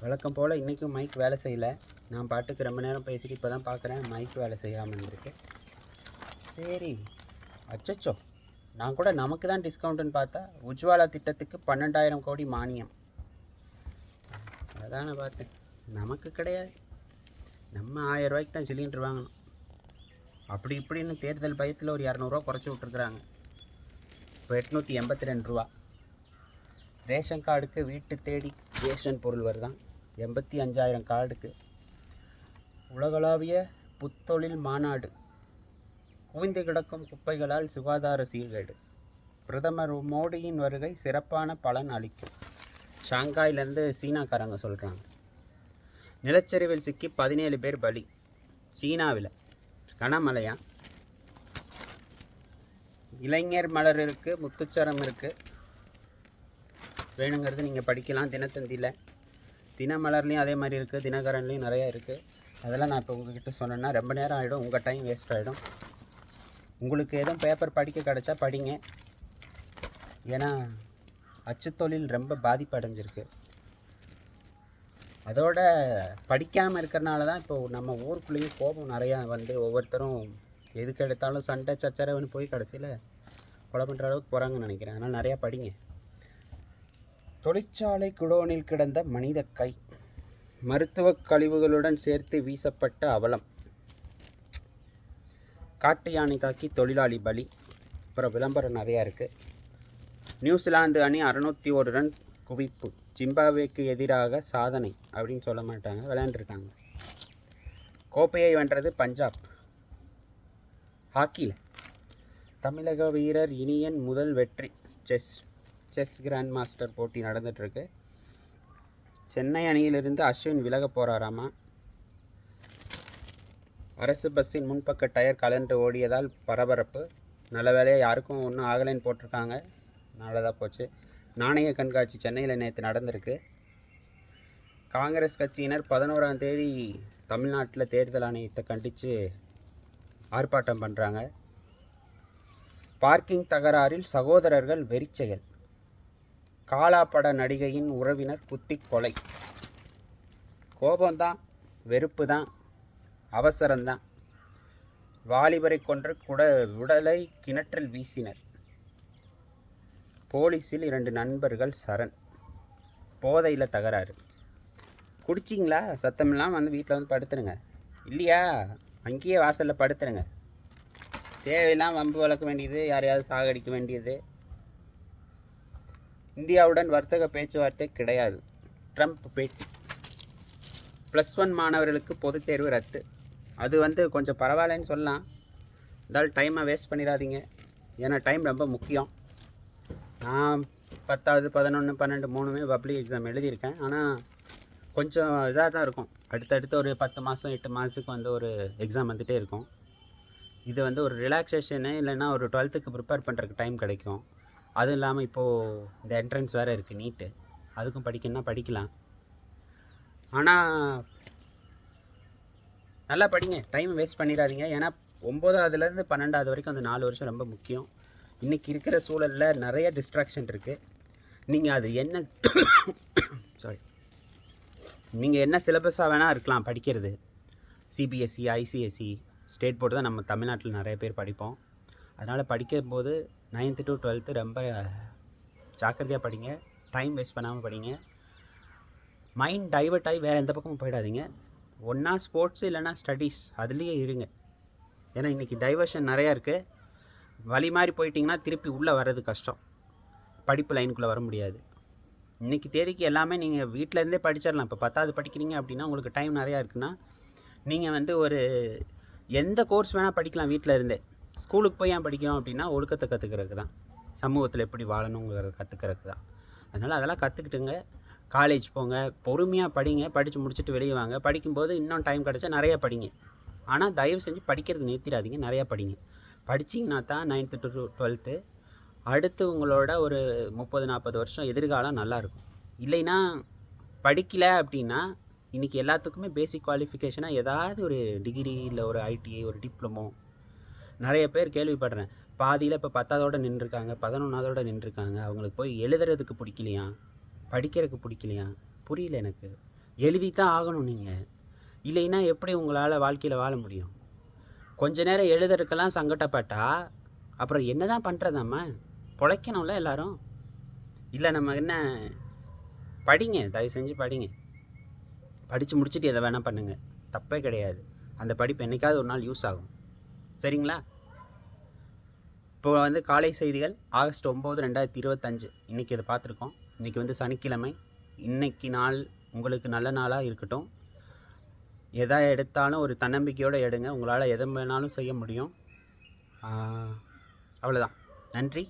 வழக்கம் போல் இன்றைக்கும் மைக் வேலை செய்யலை. நான் பாட்டுக்கு ரொம்ப நேரம் பேசிட்டு இப்போ தான் பார்க்குறேன் மைக் வேலை செய்யாமல் இருந்திருக்கு. சரி. அச்சச்சோ. நான் கூட நமக்கு தான் டிஸ்கவுண்ட்டுன்னு பார்த்தா உஜ்வாலா திட்டத்துக்கு பன்னெண்டாயிரம் கோடி மானியம். அதான் நான் பார்த்தேன். நமக்கு கிடையாது. நம்ம ஆயிரம் ரூபாய்க்கு தான் சிலிண்டர் வாங்கணும். அப்படி இப்படின்னு தேர்தல் பயத்தில் ஒரு இரநூறுவா குறைச்சி விட்ருக்குறாங்க இப்போ எட்நூற்றி எண்பத்தி ரெண்டு ரூபா. ரேஷன் கார்டுக்கு வீட்டு தேடி ரேஷன் பொருள் வருதான். எண்பத்தி அஞ்சாயிரம் கார்டுக்கு. உலகளாவிய புத்தொழில் மாநாடு. குவிந்து கிடக்கும் குப்பைகளால் சுகாதார சீர்கேடு. பிரதமர் மோடியின் வருகை சிறப்பான பலன் அளிக்கும். ஷாங்காயிலேருந்து சீனாக்காரங்க சொல்கிறாங்க நிலச்சரிவில் சிக்கி பதினேழு பேர் பலி. சீனாவில். கனமலையா இளைஞர் மலர் இருக்குது முத்துச்சரம் இருக்குது வேணுங்கிறது நீங்கள் படிக்கலாம் தினத்தந்தியில் தினமலர்லேயும் அதே மாதிரி இருக்குது தினகரன்லேயும் நிறையா இருக்குது அதெல்லாம் நான் இப்போ உங்ககிட்ட சொன்னேன்னா ரொம்ப நேரம் ஆகிடும் உங்கள் டைம் வேஸ்ட் ஆகிடும் உங்களுக்கு எதுவும் பேப்பர் படிக்க கிடச்சா படிங்க. ஏன்னா அச்சுத்தொழில் ரொம்ப பாதிப்பு அடைஞ்சிருக்கு அதோட படிக்காமல் இருக்கிறனால தான் இப்போ நம்ம ஊருக்குள்ளேயும் கோபம் நிறையா வந்து ஒவ்வொருத்தரும் எதுக்கு எடுத்தாலும் சண்டை சச்சரவுன்னு போய் கடைசியில் கொலை பண்ணுற அளவுக்கு போகிறாங்கன்னு நினைக்கிறேன். அதனால் நிறையா படிங்க. தொழிற்சாலை குடோனில் கிடந்த மனித கை. மருத்துவ கழிவுகளுடன் சேர்த்து வீசப்பட்ட அவலம். காட்டு யானை தாக்கி தொழிலாளி பலி. அப்புறம் விளம்பரம் நிறையா இருக்குது நியூசிலாந்து அணி அறுநூற்றி ஒரு ரன் குவிப்பு. ஜிம்பாப்வேக்கு எதிராக சாதனை அப்படின்னு சொல்ல மாட்டாங்க விளையாண்டுருக்காங்க. கோப்பையை வென்றது பஞ்சாப். ஹாக்கியில் தமிழக வீரர் இனியன் முதல் வெற்றி. செஸ். செஸ் கிராண்ட் மாஸ்டர் போட்டி நடந்துகிட்ருக்கு சென்னை அணியிலிருந்து அஸ்வின் விலக போகிறாராமா அரசு பஸ்ஸின் முன்பக்க டயர் கலண்டு ஓடியதால் பரபரப்பு. நல்ல வேலையாக யாருக்கும் ஒன்றும் ஆகலைன்னு போட்டிருக்காங்க. நல்லதாக போச்சு. நாணய கண்காட்சி சென்னையில் நேற்று நடந்திருக்கு. காங்கிரஸ் கட்சியினர் பதினோராம் தேதி தமிழ்நாட்டில் தேர்தல் ஆணையத்தை கண்டித்து ஆர்ப்பாட்டம் பண்ணுறாங்க பார்க்கிங் தகராறில் சகோதரர்கள் வெறிச்செயல். காலா பட நடிகையின் உறவினர் குத்தி கொலை. கோபம்தான் வெறுப்பு தான் அவசரம்தான். வாலிபரை கொன்ற குட உடலை கிணற்றில் வீசினர். போலீஸில் இரண்டு நண்பர்கள் சரண். போதையில் தகராறு. குடிச்சிங்களா? சத்தமெல்லாம் வந்து வீட்டில் வந்து படுத்துருங்க. இல்லையா? அங்கேயே வாசலில் படுத்துருங்க. தேவையெல்லாம் வம்பு வளர்க்க வேண்டியது யாரையாவது சாகடிக்க வேண்டியது. இந்தியாவுடன் வர்த்தக பேச்சுவார்த்தை கிடையாது. ட்ரம்ப் பேட்டி. ப்ளஸ் ஒன் மாணவர்களுக்கு பொதுத் தேர்வு ரத்து. அது வந்து கொஞ்சம் பரவாயில்லன்னு சொல்லலாம். இருந்தாலும் டைமை வேஸ்ட் பண்ணிடாதீங்க. ஏன்னா டைம் ரொம்ப முக்கியம். நான் பத்தாவது பதினொன்று பன்னெண்டு மூணுமே பப்ளிக் எக்ஸாம் எழுதியிருக்கேன். ஆனால் கொஞ்சம் இதாக தான் இருக்கும். அடுத்தடுத்து ஒரு பத்து மாதம் எட்டு மாதத்துக்கு வந்து ஒரு எக்ஸாம் வந்துகிட்டே இருக்கும். இது வந்து ஒரு ரிலாக்ஸேஷனு இல்லைன்னா ஒரு டுவெல்த்துக்கு ப்ரிப்பேர் பண்ணுறதுக்கு டைம் கிடைக்கும். அதுவும் இல்லாமல் இப்போது இந்த என்ட்ரன்ஸ் வேறு இருக்குது நீட்டு அதுக்கும் படிக்கணும்னா படிக்கலாம். ஆனால் நல்லா படிங்க. டைம் வேஸ்ட் பண்ணிடாதீங்க. ஏன்னா ஒம்போதாவதுலேருந்து பன்னெண்டாவது வரைக்கும் அந்த நாலு வருஷம் ரொம்ப முக்கியம். இன்றைக்கி இருக்கிற சூழலில் நிறைய டிஸ்ட்ராக்ஷன் இருக்குது நீங்கள் அது என்ன சாரி நீங்கள் என்ன சிலபஸாக வேணால் இருக்கலாம் படிக்கிறது. சிபிஎஸ்சி ஐசிஎஸ்சி ஸ்டேட் போர்டு தான் நம்ம தமிழ்நாட்டில் நிறைய பேர் படிப்போம். அதனால் படிக்கும்போது நைன்த்து டு டுவெல்த்து ரொம்ப ஜாக்கிரதையாக படிங்க. டைம் வேஸ்ட் பண்ணாமல் படிங்க. மைண்ட் டைவர்ட் ஆகி வேறு எந்த பக்கமும் போயிடாதீங்க. ஒன்றா ஸ்போர்ட்ஸ் இல்லைன்னா ஸ்டடீஸ் அதுலேயே இருங்க. ஏன்னா இன்றைக்கி டைவர்ஷன் நிறையா இருக்குது வழி மாதிரி போயிட்டிங்கன்னா திருப்பி உள்ளே வர்றது கஷ்டம். படிப்பு லைனுக்குள்ளே வர முடியாது. இன்றைக்கி தேதிக்கு எல்லாமே நீங்கள் வீட்டில் இருந்தே படிச்சிடலாம். இப்போ பத்தாவது படிக்கிறீங்க அப்படின்னா உங்களுக்கு டைம் நிறையா இருக்குன்னா நீங்கள் வந்து ஒரு எந்த கோர்ஸ் வேணால் படிக்கலாம் வீட்டில் இருந்தே. ஸ்கூலுக்கு போய் ஏன் படிக்கணும் அப்படின்னா ஒழுக்கத்தை கற்றுக்கிறதுக்கு தான். சமூகத்தில் எப்படி வாழணுங்கிறத கற்றுக்கிறதுக்கு தான். அதனால் அதெல்லாம் கற்றுக்கிட்டுங்க காலேஜ் போங்க பொறுமையாக படிங்க படித்து முடிச்சுட்டு வெளியே வாங்க. படிக்கும்போது இன்னும் டைம் கிடச்சா நிறையா படிங்க. ஆனால் தயவு செஞ்சு படிக்கிறது நிறுத்திடாதீங்க நிறையா படிங்க. படிச்சிங்கன்னா தான் நைன்த்து டு டுவெல்த்து அடுத்து உங்களோட ஒரு முப்பது நாற்பது வருஷம் எதிர்காலம் நல்லாயிருக்கும் இல்லைன்னா படிக்கலை அப்படின்னா இன்றைக்கி எல்லாத்துக்குமே பேசிக் குவாலிஃபிகேஷனாக ஏதாவது ஒரு டிகிரி இல்லை ஒரு ஐடிஐ ஒரு டிப்ளமோ நிறைய பேர் கேள்விப்படுறேன். பாதியில் இப்போ பத்தாவதோட நின்றுருக்காங்க பதினொன்றாவதோட நின்றுருக்காங்க. அவங்களுக்கு போய் எழுதுறதுக்கு பிடிக்கலையா? படிக்கிறதுக்கு பிடிக்கலையா? புரியல எனக்கு. எழுதி தான் ஆகணும் நீங்கள் இல்லைன்னா எப்படி உங்களால் வாழ்க்கையில் வாழ முடியும்? கொஞ்ச நேரம் எழுதுறதுக்கெல்லாம் சங்கடப்பட்டா அப்புறம் என்ன தான் பண்ணுறதாம்மா பிழைக்கணும்ல எல்லாரும். இல்லை நம்ம என்ன படிங்க தயவு செஞ்சு படிங்க. படித்து முடிச்சுட்டு எதை வேணால் பண்ணுங்கள் தப்பே கிடையாது. அந்த படிப்பு என்றைக்காவது ஒரு நாள் யூஸ் ஆகும். சரிங்களா? இப்போ வந்து காலை செய்திகள் ஆகஸ்ட் ஒம்பது ரெண்டாயிரத்தி இருபத்தஞ்சு. இன்றைக்கி இதை பார்த்துருக்கோம். இன்றைக்கி வந்து சனிக்கிழமை. இன்னைக்கு நாள் உங்களுக்கு நல்ல நாளாக இருக்கட்டும். எதா எடுத்தாலும் ஒரு தன்னம்பிக்கையோடு எடுங்க. உங்களால் எதை வேணாலும் செய்ய முடியும். அவ்வளோதான் நன்றி.